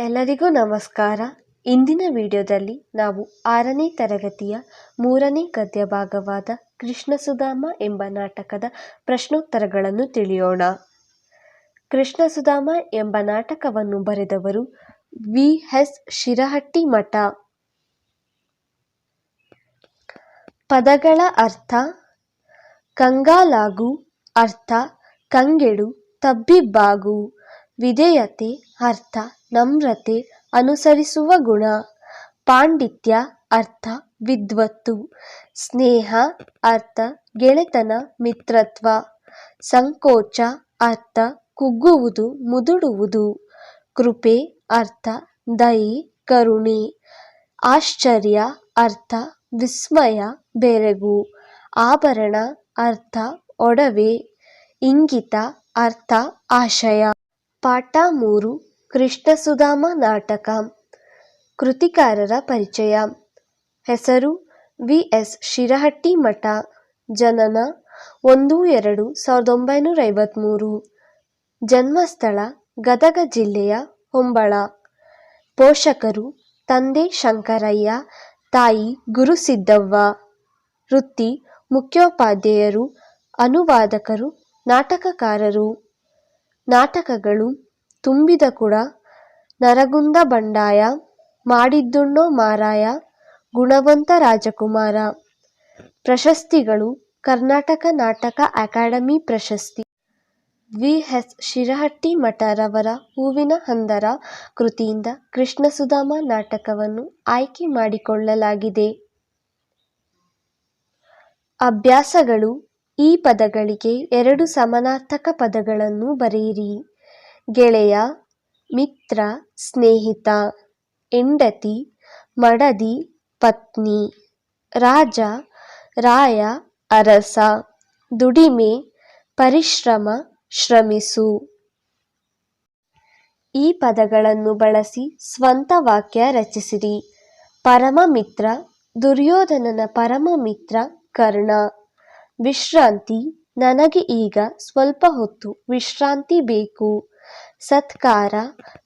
ಎಲ್ಲರಿಗೂ ನಮಸ್ಕಾರ. ಇಂದಿನ ವಿಡಿಯೋದಲ್ಲಿ ನಾವು ಆರನೇ ತರಗತಿಯ ಮೂರನೇ ಗದ್ಯ ಭಾಗವಾದ ಕೃಷ್ಣ ಸುಧಾಮ ಎಂಬ ನಾಟಕದ ಪ್ರಶ್ನೋತ್ತರಗಳನ್ನು ತಿಳಿಯೋಣ. ಕೃಷ್ಣ ಸುಧಾಮ ಎಂಬ ನಾಟಕವನ್ನು ಬರೆದವರು ವಿ. ಎಸ್. ಶಿರಹಟ್ಟಿ ಮಠ. ಪದಗಳ ಅರ್ಥ ಕಂಗಾಲಾಗು ಅರ್ಥ ಕಂಗೆಡು ತಬ್ಬಿಬ್ಬಾಗು. ವಿಧೇಯತೆ ಅರ್ಥ ನಮ್ರತೆ ಅನುಸರಿಸುವ ಗುಣ. ಪಾಂಡಿತ್ಯ ಅರ್ಥ ವಿದ್ವತ್ತು. ಸ್ನೇಹ ಅರ್ಥ ಗೆಳೆತನ ಮಿತ್ರತ್ವ. ಸಂಕೋಚ ಅರ್ಥ ಕುಗ್ಗುವುದು ಮುದುಡುವುದು. ಕೃಪೆ ಅರ್ಥ ದಯೆ ಕರುಣೆ. ಆಶ್ಚರ್ಯ ಅರ್ಥ ವಿಸ್ಮಯ ಬೆರಗು. ಆಭರಣ ಅರ್ಥ ಒಡವೆ. ಇಂಗಿತ ಅರ್ಥ ಆಶಯ. ಪಾಠ ಮೂರು ಕೃಷ್ಣ ಸುಧಾಮ ನಾಟಕ, ಕೃತಿಕಾರರ ಪರಿಚಯ. ಹೆಸರು ವಿ. ಎಸ್. ಶಿರಹಟ್ಟಿ ಮಠ, ಜನನ ಒಂದು ಎರಡು ಸಾವಿರದ ಒಂಬೈನೂರ ಐವತ್ತ್ಮೂರು ಜನ್ಮಸ್ಥಳ ಗದಗ ಜಿಲ್ಲೆಯ ಹೊಂಬಳ. ಪೋಷಕರು ತಂದೆ ಶಂಕರಯ್ಯ, ತಾಯಿ ಗುರುಸಿದ್ದವ್ವ ವೃತ್ತಿ ಮುಖ್ಯೋಪಾಧ್ಯಾಯರು, ಅನುವಾದಕರು, ನಾಟಕಕಾರರು. ನಾಟಕಗಳು ತುಂಬಿದ ಕುಡ ನರಗುಂದ ಬಂಡಾಯ, ಮಾಡಿದ್ದುಣ್ಣೋ ಮಾರಾಯ, ಗುಣವಂತ ರಾಜಕುಮಾರ. ಪ್ರಶಸ್ತಿಗಳು ಕರ್ನಾಟಕ ನಾಟಕ ಅಕಾಡೆಮಿ ಪ್ರಶಸ್ತಿ. ವಿ. ಎಸ್. ಶಿರಹಟ್ಟಿ ಮಠರವರ ಹೂವಿನ ಹಂದರ ಕೃತಿಯಿಂದ ಕೃಷ್ಣ ಸುಧಾಮ ನಾಟಕವನ್ನು ಆಯ್ಕೆ ಮಾಡಿಕೊಳ್ಳಲಾಗಿದೆ. ಅಭ್ಯಾಸಗಳು ಈ ಪದಗಳಿಗೆ ಎರಡು ಸಮಾನಾರ್ಥಕ ಪದಗಳನ್ನು ಬರೆಯಿರಿ. ಗೆಳೆಯ, ಮಿತ್ರ, ಸ್ನೇಹಿತ, ಹೆಂಡತಿ, ಮಡದಿ, ಪತ್ನಿ, ರಾಜ, ರಾಯ, ಅರಸ, ದುಡಿಮೆ, ಪರಿಶ್ರಮ, ಶ್ರಮಿಸು. ಈ ಪದಗಳನ್ನು ಬಳಸಿ ಸ್ವಂತ ವಾಕ್ಯ ರಚಿಸಿರಿ. ಪರಮ ಮಿತ್ರ ದುರ್ಯೋಧನನ ಪರಮ ಮಿತ್ರ ಕರ್ಣ. ವಿಶ್ರಾಂತಿ ನನಗೆ ಈಗ ಸ್ವಲ್ಪ ಹೊತ್ತು ವಿಶ್ರಾಂತಿ ಬೇಕು. ಸತ್ಕಾರ,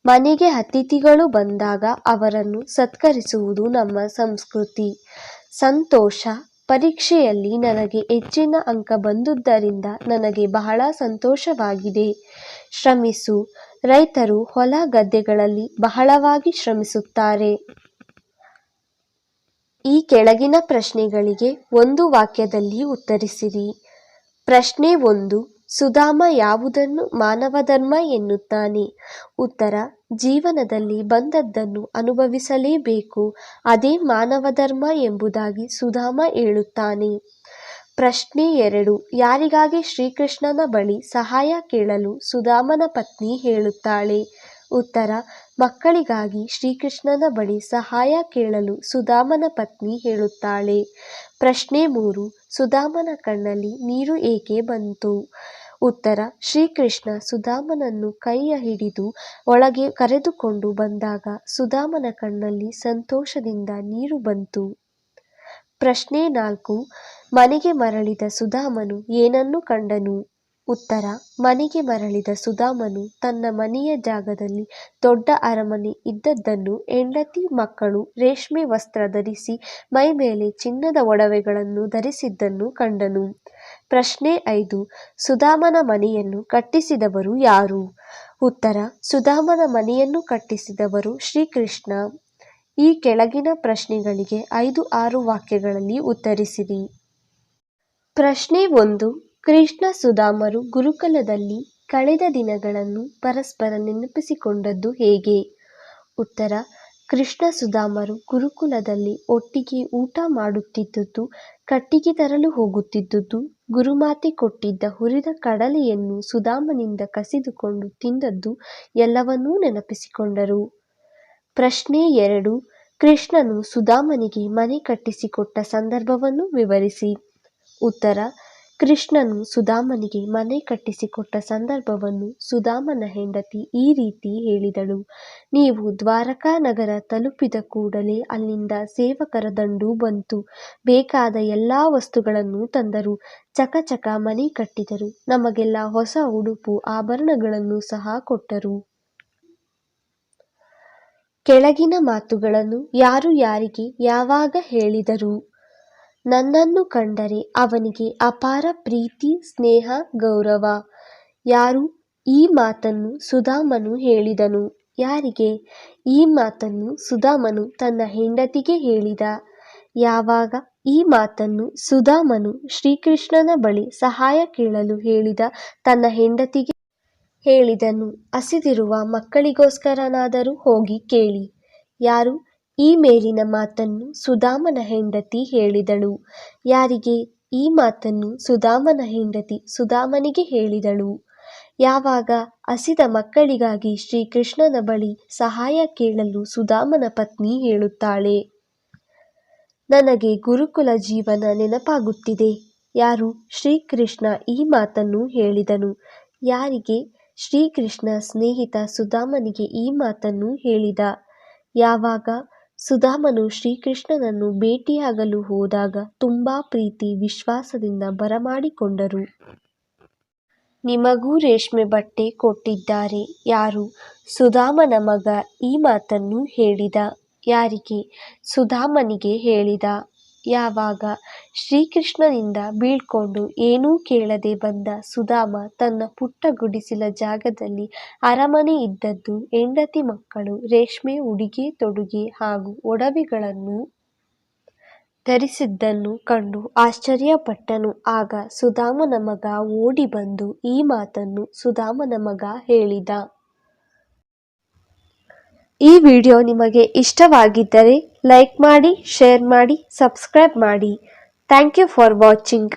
ಮನೆಗೆ ಅತಿಥಿಗಳು ಬಂದಾಗ ಅವರನ್ನು ಸತ್ಕರಿಸುವುದು ನಮ್ಮ ಸಂಸ್ಕೃತಿ. ಸಂತೋಷ, ಪರೀಕ್ಷೆಯಲ್ಲಿ ನನಗೆ ಹೆಚ್ಚಿನ ಅಂಕ ಬಂದುದರಿಂದ ನನಗೆ ಬಹಳ ಸಂತೋಷವಾಗಿದೆ. ಶ್ರಮಿಸು, ರೈತರು ಹೊಲ ಗದ್ದೆಗಳಲ್ಲಿ ಬಹಳವಾಗಿ ಶ್ರಮಿಸುತ್ತಾರೆ. ಈ ಕೆಳಗಿನ ಪ್ರಶ್ನೆಗಳಿಗೆ ಒಂದು ವಾಕ್ಯದಲ್ಲಿ ಉತ್ತರಿಸಿರಿ. ಪ್ರಶ್ನೆ ಒಂದು, ಸುಧಾಮ ಯಾವುದನ್ನು ಮಾನವ ಧರ್ಮ ಎನ್ನುತ್ತಾನೆ? ಉತ್ತರ, ಜೀವನದಲ್ಲಿ ಬಂದದ್ದನ್ನು ಅನುಭವಿಸಲೇಬೇಕು, ಅದೇ ಮಾನವ ಧರ್ಮ ಎಂಬುದಾಗಿ ಸುಧಾಮ ಹೇಳುತ್ತಾನೆ. ಪ್ರಶ್ನೆ ಎರಡು, ಯಾರಿಗಾಗಿ ಶ್ರೀಕೃಷ್ಣನ ಬಳಿ ಸಹಾಯ ಕೇಳಲು ಸುಧಾಮನ ಪತ್ನಿ ಹೇಳುತ್ತಾಳೆ? ಉತ್ತರ, ಮಕ್ಕಳಿಗಾಗಿ ಶ್ರೀಕೃಷ್ಣನ ಬಳಿ ಸಹಾಯ ಕೇಳಲು ಸುಧಾಮನ ಪತ್ನಿ ಹೇಳುತ್ತಾಳೆ. ಪ್ರಶ್ನೆ ಮೂರು, ಸುಧಾಮನ ಕಣ್ಣಲ್ಲಿ ನೀರು ಏಕೆ ಬಂತು? ಉತ್ತರ, ಶ್ರೀಕೃಷ್ಣ ಸುಧಾಮನನ್ನು ಕೈಯ ಹಿಡಿದು ಒಳಗೆ ಕರೆದುಕೊಂಡು ಬಂದಾಗ ಸುಧಾಮನ ಕಣ್ಣಲ್ಲಿ ಸಂತೋಷದಿಂದ ನೀರು ಬಂತು. ಪ್ರಶ್ನೆ ನಾಲ್ಕು, ಮನೆಗೆ ಮರಳಿದ ಸುಧಾಮನು ಏನನ್ನು ಕಂಡನು? ಉತ್ತರ, ಮನೆಗೆ ಮರಳಿದ ಸುಧಾಮನು ತನ್ನ ಮನೆಯ ಜಾಗದಲ್ಲಿ ದೊಡ್ಡ ಅರಮನೆ ಇದ್ದದ್ದನ್ನು ಹೆಂಡತಿ ಮಕ್ಕಳು ರೇಷ್ಮೆ ವಸ್ತ್ರ ಧರಿಸಿ ಮೈಮೇಲೆ ಚಿನ್ನದ ಒಡವೆಗಳನ್ನು ಧರಿಸಿದ್ದನ್ನು ಕಂಡನು. ಪ್ರಶ್ನೆ ಐದು, ಸುಧಾಮನ ಮನೆಯನ್ನು ಕಟ್ಟಿಸಿದವರು ಯಾರು? ಉತ್ತರ, ಸುಧಾಮನ ಮನೆಯನ್ನು ಕಟ್ಟಿಸಿದವರು ಶ್ರೀಕೃಷ್ಣ. ಈ ಕೆಳಗಿನ ಪ್ರಶ್ನೆಗಳಿಗೆ ಐದು ಆರು ವಾಕ್ಯಗಳಲ್ಲಿ ಉತ್ತರಿಸಿರಿ. ಪ್ರಶ್ನೆ ಒಂದು ಕೃಷ್ಣ ಸುಧಾಮರು ಗುರುಕುಲದಲ್ಲಿ ಕಳೆದ ದಿನಗಳನ್ನು ಪರಸ್ಪರ ನೆನಪಿಸಿಕೊಂಡದ್ದು ಹೇಗೆ? ಉತ್ತರ, ಕೃಷ್ಣ ಸುಧಾಮರು ಗುರುಕುಲದಲ್ಲಿ ಒಟ್ಟಿಗೆ ಊಟ ಮಾಡುತ್ತಿದ್ದುದು, ಕಟ್ಟಿಗೆ ತರಲು ಹೋಗುತ್ತಿದ್ದುದು, ಗುರುಮಾತೆ ಕೊಟ್ಟಿದ್ದ ಹುರಿದ ಕಡಲೆಯನ್ನು ಸುಧಾಮನಿಂದ ಕಸಿದುಕೊಂಡು ತಿಂದದ್ದು ಎಲ್ಲವನ್ನೂ ನೆನಪಿಸಿಕೊಂಡರು. ಪ್ರಶ್ನೆ ಎರಡು, ಕೃಷ್ಣನು ಸುಧಾಮನಿಗೆ ಮನೆ ಕಟ್ಟಿಸಿಕೊಟ್ಟ ಸಂದರ್ಭವನ್ನು ವಿವರಿಸಿ. ಉತ್ತರ ಕೃಷ್ಣನು ಸುಧಾಮನಿಗೆ ಮನೆ ಕಟ್ಟಿಸಿಕೊಟ್ಟ ಸಂದರ್ಭವನ್ನು ಸುಧಾಮನ ಹೆಂಡತಿ ಈ ರೀತಿ ಹೇಳಿದಳು. ನೀವು ದ್ವಾರಕಾ ನಗರ ತಲುಪಿದ ಕೂಡಲೇ ಅಲ್ಲಿಂದ ಸೇವಕರ ದಂಡು ಬಂತು. ಬೇಕಾದ ಎಲ್ಲ ವಸ್ತುಗಳನ್ನು ತಂದರು. ಚಕಚಕ ಚಕ ಮನೆ ಕಟ್ಟಿದರು. ನಮಗೆಲ್ಲ ಹೊಸ ಉಡುಪು, ಆಭರಣಗಳನ್ನು ಸಹ ಕೊಟ್ಟರು. ಕೆಳಗಿನ ಮಾತುಗಳನ್ನು ಯಾರು ಯಾರಿಗೆ ಯಾವಾಗ ಹೇಳಿದರು? ನನ್ನನ್ನು ಕಂಡರೆ ಅವನಿಗೆ ಅಪಾರ ಪ್ರೀತಿ, ಸ್ನೇಹ, ಗೌರವ. ಯಾರು ಈ ಮಾತನ್ನು ಸುಧಾಮನು ಹೇಳಿದನು? ಯಾರಿಗೆ? ಈ ಮಾತನ್ನು ಸುಧಾಮನು ತನ್ನ ಹೆಂಡತಿಗೆ ಹೇಳಿದ. ಯಾವಾಗ ಈ ಮಾತನ್ನು ಸುಧಾಮನು ಶ್ರೀಕೃಷ್ಣನ ಬಳಿ ಸಹಾಯ ಕೇಳಲು ಹೇಳಿದ, ತನ್ನ ಹೆಂಡತಿಗೆ ಹೇಳಿದನು. ಹಸಿದಿರುವ ಮಕ್ಕಳಿಗೋಸ್ಕರನಾದರೂ ಹೋಗಿ ಕೇಳಿ. ಯಾರು? ಈ ಮೇಲಿನ ಮಾತನ್ನು ಸುಧಾಮನ ಹೆಂಡತಿ ಹೇಳಿದಳು. ಯಾರಿಗೆ? ಈ ಮಾತನ್ನು ಸುಧಾಮನ ಹೆಂಡತಿ ಸುಧಾಮನಿಗೆ ಹೇಳಿದಳು. ಯಾವಾಗ? ಹಸಿದ ಮಕ್ಕಳಿಗಾಗಿ ಶ್ರೀಕೃಷ್ಣನ ಬಳಿ ಸಹಾಯ ಕೇಳಲು ಸುಧಾಮನ ಪತ್ನಿ ಹೇಳುತ್ತಾಳೆ. ನನಗೆ ಗುರುಕುಲ ಜೀವನ ನೆನಪಾಗುತ್ತಿದೆ. ಯಾರು? ಶ್ರೀಕೃಷ್ಣ ಈ ಮಾತನ್ನು ಹೇಳಿದನು. ಯಾರಿಗೆ? ಶ್ರೀಕೃಷ್ಣ ಸ್ನೇಹಿತ ಸುಧಾಮನಿಗೆ ಈ ಮಾತನ್ನು ಹೇಳಿದ. ಯಾವಾಗ? ಸುಧಾಮನು ಶ್ರೀಕೃಷ್ಣನನ್ನು ಭೇಟಿಯಾಗಲು ಹೋದಾಗ ತುಂಬಾ ಪ್ರೀತಿ ವಿಶ್ವಾಸದಿಂದ ಬರಮಾಡಿಕೊಂಡರು. ನಿಮಗೂ ರೇಷ್ಮೆ ಬಟ್ಟೆ ಕೊಟ್ಟಿದ್ದಾರೆ. ಯಾರು? ಸುಧಾಮನ ಮಗ ಈ ಮಾತನ್ನು ಹೇಳಿದ. ಯಾರಿಗೆ? ಸುಧಾಮನಿಗೆ ಹೇಳಿದ. ಯಾವಾಗ? ಶ್ರೀಕೃಷ್ಣನಿಂದ ಬೀಳ್ಕೊಂಡು ಏನೂ ಕೇಳದೆ ಬಂದ ಸುಧಾಮ ತನ್ನ ಪುಟ್ಟ ಗುಡಿಸಲ ಜಾಗದಲ್ಲಿ ಅರಮನೆ ಇದ್ದದ್ದು ಹೆಂಡತಿ ಮಕ್ಕಳು ರೇಷ್ಮೆ, ಉಡುಗೆ, ತೊಡುಗೆ ಹಾಗೂ ಒಡವೆಗಳನ್ನು ಧರಿಸಿದ್ದನ್ನು ಕಂಡು ಆಶ್ಚರ್ಯಪಟ್ಟನು. ಆಗ ಸುಧಾಮನ ಮಗ ಓಡಿ ಬಂದು ಈ ಮಾತನ್ನು ಸುಧಾಮನ ಮಗ ಹೇಳಿದ. ಈ ವಿಡಿಯೋ ನಿಮಗೆ ಇಷ್ಟವಾಗಿದ್ದರೆ ಲೈಕ್ ಮಾಡಿ ಶೇರ್ ಮಾಡಿ ಸಬ್ಸ್ಕ್ರೈಬ್ ಮಾಡಿ. Thank you for watching